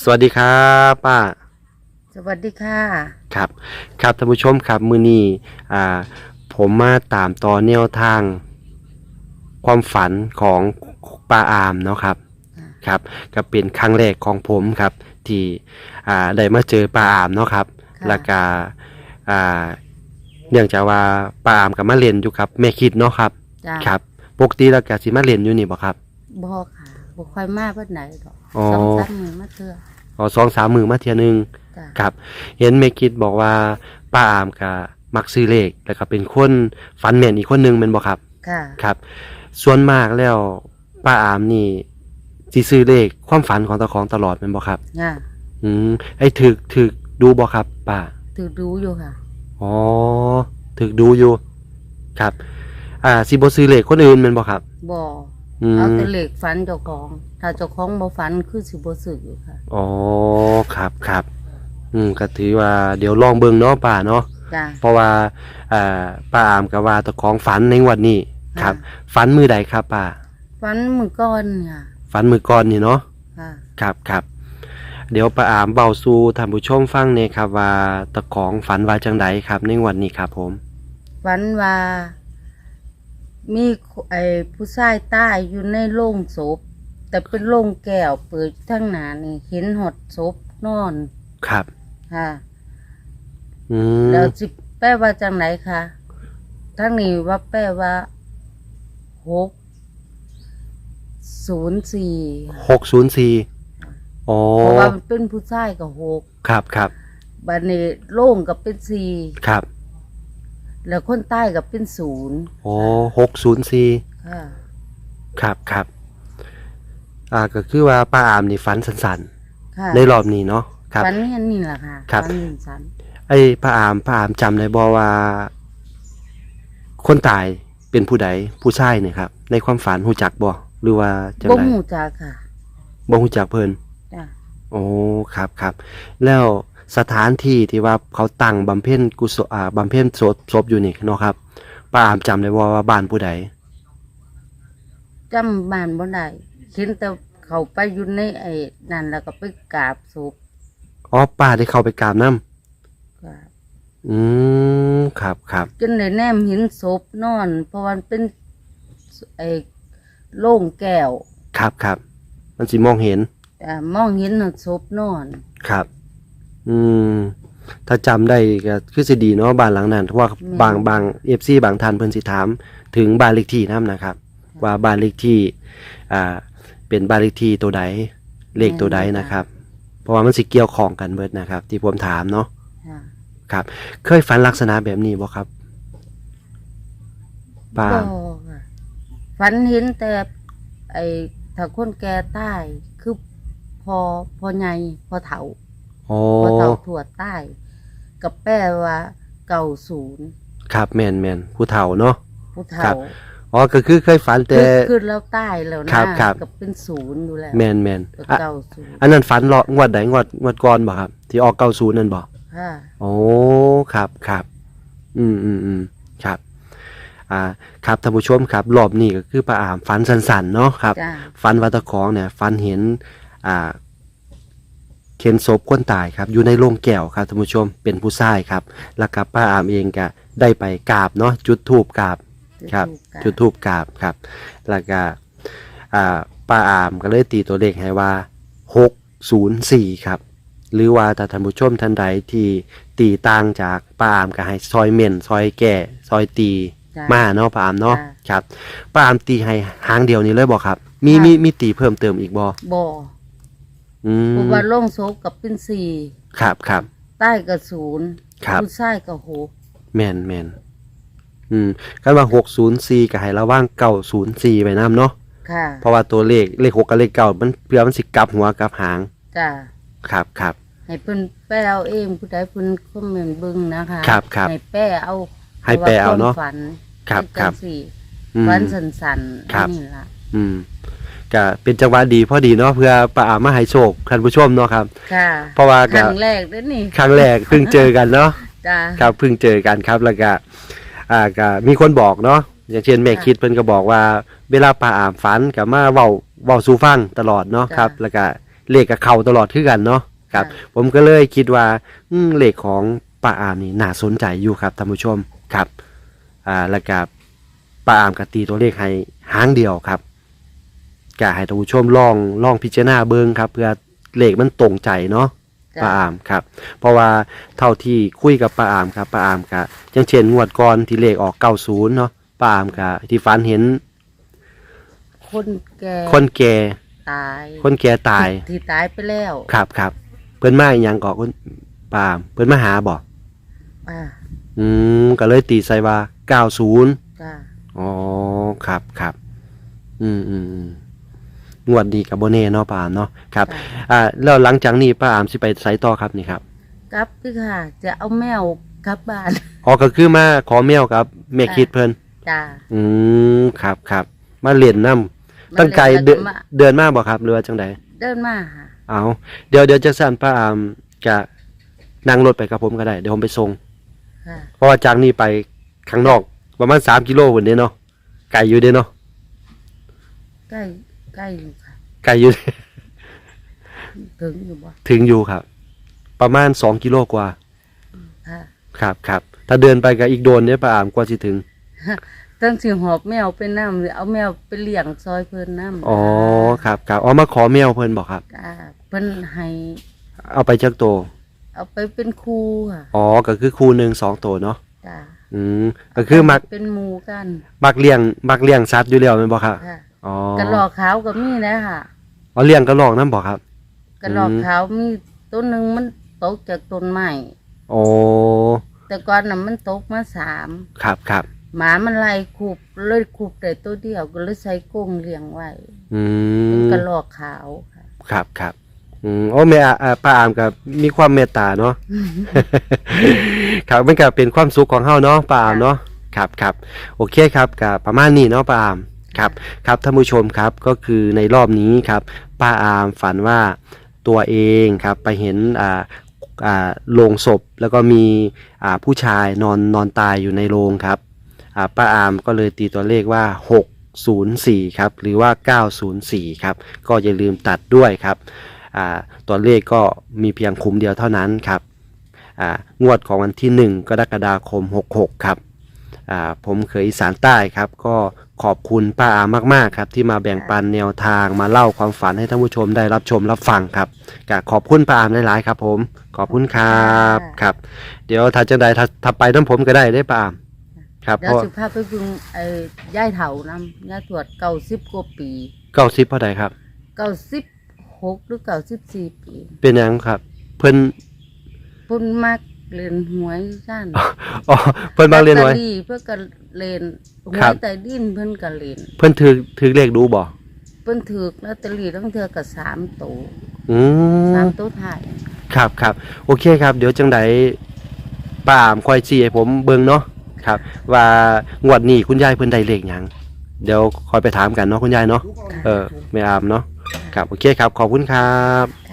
สวัสดีครับป้า สวัสดีค่ะ ครับ ครับท่านผู้ชมครับมือนี้อ่า ผมมาตามต่อแนวทาง ความฝันของป้าอามเนาะครับ ครับก็เป็นครั้งแรกของผมครับ ที่อ่าได้มาเจอป้าอามเนาะครับค่ะ แล้วก็อ่าเนื่องจากว่าป้าอามกับมาเล่นอยู่ครับแม่คิดเนาะครับ จ้าครับปกติแล้วก็สิมาเล่นอยู่นี่บ่ครับ บอค่ะ บอค่อยมาเพื่อไหนดอกอ๋อ สองสามมือมาเถื่ออ๋อสองสามมือมาเทียหนึงจ้าครับ เห็นแม่คิดบอกว่าป้าอามกับมักซื้อเลขแล้วก็เป็นคนฝันแม่นอีกคนหนึงเป็นบ่ครับ ค่ะครับ ส่วนมากแล้วป้าอามนี่สิซื้อเลขความฝันของตาของตลอดเป็นบ่ครับค่ะอืมไอ้ถึกถึกดูบ่ครับป้าถือดูอยู่ค่ะ อ๋อถึกดูอยู่ ครับ อ่าสิบ่ซื้อเลขคนอื่นแม่นบ่ครับ บ ออืมเอาแต่เหล็กฟันเจ้าของ ถ้าเจ้าของบ่ฟันคือสิบ่สึกอยู่ค่ะอ๋อครับครับอืมก็ถือว่าเดี๋ยวลองเบิ่งเนาะป้าเนาะจ้าเพราะว่าอ่าป้าอามก็ว่าตะของฝันในงวันนี้ครับค่ะฝันมือใดครับป้าฟันมือก้อนค่ะฝันมือก่อนนี่เนาะค่ะครับครับเดี๋ยวป้าอามเบาสู่ท่านผู้ชมฟังเนี่ยครับว่าตะของฝันว่าจังใดครับในงวันนี้ครับผมฟันว่า มีไอ้ผู้ชายใต้อยู่ในโรงศพ แต่เป็นโรงแก้วเปิดทั้งหนานี่เห็นหดศพนอนครับ ค่ะอืมแล้วสิแปลว่าจังไหนคะทั้งนี้ว่าแปลว่าหกศูนย์สี่หกศูนย์สี่อ๋อเพราะว่ามันเป็นผู้ชายกับหกครับครับบัดนี้โล่งกับเป็นสี่ครับ แล้วคนใต้กับเป็นศูนย์อ๋อหกศูนย์สี่ค่ะครับครับอ่าก็คือว่าป้าอามนี่ฝันสันค่ะๆในรอบนี้เนาะครับฟันนี่นี่แหละค่ะครับฟันนินสันไอ้พระอามพระอามจำได้บ่ว่า คนตายเป็นผู้ใดผู้ชายเนี่ยครับ ในความฝันหูจักบ่หรือว่าจังบ่ไดหูจักค่ะบ่หูจักเพิ่น จ้ะโอ้ ครับครับ แล้ว สถานที่ที่ว่าเขาตั้งบำเพ็ญกุศลอ่าบำเพ็ญศพศพอยู่นี่เนาะครับป้าอามจำได้บ่ว่าบ้านผู้ใดจำบ้านบ่ได้เห็นแต่เขาไปอยู่ในไอ้นั่นแล้วก็ไปกราบศพอ๋อป้าได้เข้าไปกราบน้กราบำอืมครับครับจนได้แนมเห็นศพนอน เพราะมันเป็นไอ้โล่งแก้วครับครับมันสิมองเห็นอ่ามองเห็นน่ะศพนอน ครับ อืม ถ้าจำได้ก็คือสิดีเนาะบ้านหลังนั้นเพราะว่าอืม บางบางเอฟซีบางท่านเพิ่นสิถาม ถึงบ้านเลขที่นํนะครับ ว่าบ้านเลขที่ อ่า เป็นบ้านเลขที่ตัวใด เลขตัวใดนะครับ เพราะว่ามันสิเกี่ยวข้องกันเบิดนะครับ ที่ผมถามเนาะ ค่ะครับเคยฝันลักษณะแบบนี้บ่ครับป้าบ่ค่ะฝันเห็นแต่ไอ้ถ้าคนแก่ใต้คือพอพอใหญ่พอเฒ่า อ๋อพอเฒ่าถั่วใต้กับแปลว่าเก่าศูนย์ครับแม่นแม่นผู้เฒ่าเนาะ ผู้ครัเฒ่าบ อ๋อก็คือเคยฝันแต่คือคือแล้วใต้แล้วนะครับครับ กับเป็นศูนย์อยู่แล้วแม่นแม่นแล้วอะเก่าศูนย์อันนั้นฝันเลาะงวดใดงวดงวดก่อนบ่ครับ ที่ออก90นั่นบ่ ค่ะโอ้ ครับครับ อืมอืมอืมครับ อ่า ครับท่านผู้ชมครับ รอบนี้ก็คือป้าอามฝันสันๆเนาะครับ จ้าฝันวัตะของเนี่ยฝันเห็นอ่า เข็นศพคนตายครับอยู่ในโรงแก้วครับท่านผู้ชมเป็นผู้ชายครับ แล้วก็ป้าอามเองก็ได้ไปกราบเนาะจุดธูปกราบครับ จุดธูปกราบครับ แล้วก็อ่าป้าอามก็เลยตีตัวเลขให้ว่า 604 ครับ หรือว่าถ้าท่านผู้ชมท่านใดที่ตีต่างจากป้าอามก็ให้ซอยเม่นซอยแก่ซอยตีจ้ะมาเนาะป้าอามเนาะจ้ะครับป้าอามตีให้หางเดียวนี้เลยบอกครับ มีค่ะมีมีตีเพิ่มเติมอีกบ่บ่ อืมเพราะว่าโล่งศพกับเป็นสี่ครับครับ ใต้กับศูนย์ครับ ผู้ชายกับหกแม่นแม่นอืมกันว่า604ก็ให้ระว่าง904ไว้นํเนาะค่ะเพราะว่าตัวเลขเลข6กับเลข9มันเพื่อมันสิกลับหัวกลับหางจ้าครับครับ ให้เพิ่นแป้เอาเองผู้ใดเพิ่นคอมเมนต์เบิ่งนะคะครับครับให้แป้เอาให้แปลเอาเนาะ พรว่ความฝันครับเป็นครับ จังสี่อืม ฝันสันๆครับนี่ล่ะอืม ก็เป็นจังหวะดีพอดีเนาะเพื่อป้าอามมาให้โชคท่านผู้ชมเนาะครับ ค่ะเพราะว่าคก็รั้งแรกเด้อนี่ครั้งแรกเพิ่งเจอกันเนาะ จ้า ครับเพิ่งเจอกันครับแล้วก็อ่าก็มีคนบอกเนาะอย่างเช่นแม่ค่ะคิดเพิ่นก็บอกว่า เวลาป้าอามฝันก็มาเว้าเว้าสู่ฟังตลอดเนาะจ้ะครับ แล้วก็เลขกับเขาตลอดคือกันเนาะครับะผมก็เลยคิดว่าอืมเลขของป้าอามนี่น่าสนใจอยู่ครับท่านผู้ชมครับอ่าแล้วก็ป้าอามก็ตีตัวเลขให้หางเดียวครับ ก็ให้ท่านผู้ชมลองลองพิจารณาเบิ่งครับ เพื่อเลขมันตรงใจเนาะจ้ะ ป้าอามครับ เพราะว่าเท่าที่คุยกับป้าอามครับป้าอามก็อย่างเช่นงวดก่อนที่เลขออก90เนาะป้าอามก็ที่ฝันเห็นคนแก่คนแก่ตายคนแก่ตาย ที่ตายไปแล้วครับครับเพิ่นมาอหยังก็คุณป้าอามเพิ่นมาหาบ่อ่าอืมก็เลยตีใส่ว่า 90 จ้าอ๋อครับครับอืมอืมอืม งวดดีกับโบเน่เนาะป้าอามเนาะครับจ้ะอ่าแล้วหลังจากนี้ป้าอามสิไปไสต่อครับนี่ครับกลับพี่ค่ะ จะเอาแมวกลับบ้าน อ๋อก็คือมาขอแมวครับแม่จ้ะคิดเพิ่นจ้าอืมครับครับมาเรียนนํตั้งไกลเดือนมาเดือนมาบ่ครับหรือว่าจังไดเดินมาหาเอาเดี๋ยวเดี๋ยวจะสั่นป้าอามจะนั่งรถไปกับผมก็ได้ เดี๋ยวผมไปส่ง ค่ะ เพราะว่าจากนี้ไปข้างนอก ประมาณ3กิโลพุ่นเด้เนาะไกลอยู่เด้เนาะ ใกล้ ใกล้อยู่ค่ะ ไกลอยู่ ถึงอยู่บ่ถึงอยู่ครับ ประมาณ2กิโลกว่า ค่ะครับครับถ้าเดินไปก็อีกโดนเนี่ยป้าอามกว่าสิถึง ตั้งสิหอบแมวไปน้ำหรือเอาแมวไปเลี้ยงซอยเพิ่นน้ำอ๋อครับครับอ๋อมาขอแมวเพิ่นบอกครับจ้าเพิ่นให้เอาไปจักโตวเอาไปเป็นครูค่ะอ๋อก็คือคู่หนึ่งสองตัวเนาะจ้าอืมก็คือมักเป็นหมูกัน มักเลี้ยงมักเลี้ยงสัตว์อยู่แล้วแม่นบ่ครับ ค่ะ อ๋อกระรอกขาวก็มีนะค่ะอ๋อเลี้ยงกระรอกนํบ่ครับ กระรอกอืมขาวมีต้นหนึ่งมันตกจากต้นไม้อ๋อแต่ก่อนน่ะมันตกมาสามครับครับหมามันไล่คูบเลยคูบแต่ตัวเดียวก็เลยใช้กรงเลี้ยงไว้อืเป็นมกระรอกขาวค่ะครับครับอืมโอ้แม่อ่าป้าอามก็มีความเมตตาเนาะครับมันก็เป็นความสุขของเฮาเนาะป้าอามเนาะครับครับโอเคครับก็ประมาณนี้เนาะป้าอาม ครับครับท่านผู้ชมครับก็คือในรอบนี้ครับป้าอามฝันว่าตัวเองครับไปเห็นอ่าอ่าโลงศพแล้วก็มีอ่าผู้ชายนอนนอนตายอยู่ในโรงครับอ่าป้าอามก็เลยตีตัวเลขว่า 604ครับหรือว่า 904ครับก็อย่าลืมตัดด้วยครับอ่าตัวเลขก็มีเพียงคุ้มเดียวเท่านั้นครับอ่างวดของวันที่ 1 กรกฎาคม 66 ครับ ผมเคยอีสานใต้ครับ ก็ขอบคุณป้าอามมากๆครับ ที่มาแบ่งปันแนวทางมาเล่าความฝันให้ท่านผู้ชมได้รับชมรับฟังครับก็ขอบคุณป้าอามหลายๆครับ ผมขอบคุณครับครับ เดี๋ยวถ้าจังใดถ้าถ้าไปน้ำผมก็ได้ได้อป้าอามครับแล้เพวราะสิพาไปเบึงไอ้ย่ายเถานำย่ายตรวจเก้าสิบกว่าปีเก้าสิบเท่าใดครับ เก้าสิบหกหรือเก้าสิบสี่ปีเป็นหยังครับ เพิ่นพุ่นมาก เล่นหวยซ่านอ๋อเพิ่นบางเรียนไว้ ลอตตอรี่เพื่อก็เล่นหวครับยใต้ดินเพิ่นก็เล่นเพิ่นถือถือเลขดูบ่เพิ่นถือลอตเตอรี่ตั้งเทือกับสามโตวอืสามมโตวถ่ายครับครับโอเคครับ เดี๋ยวจังใดป้าอามคอยชี้ให้ผมเบิ่งเนาะครับ ว่างวดนี้คุณยายเพิ่นได้เลขหยังเดี๋ยวคอยไปถามกันเนาะคุณยายเนาะเออแม่อามเนาะครับโอเคครับขอบคุณครับ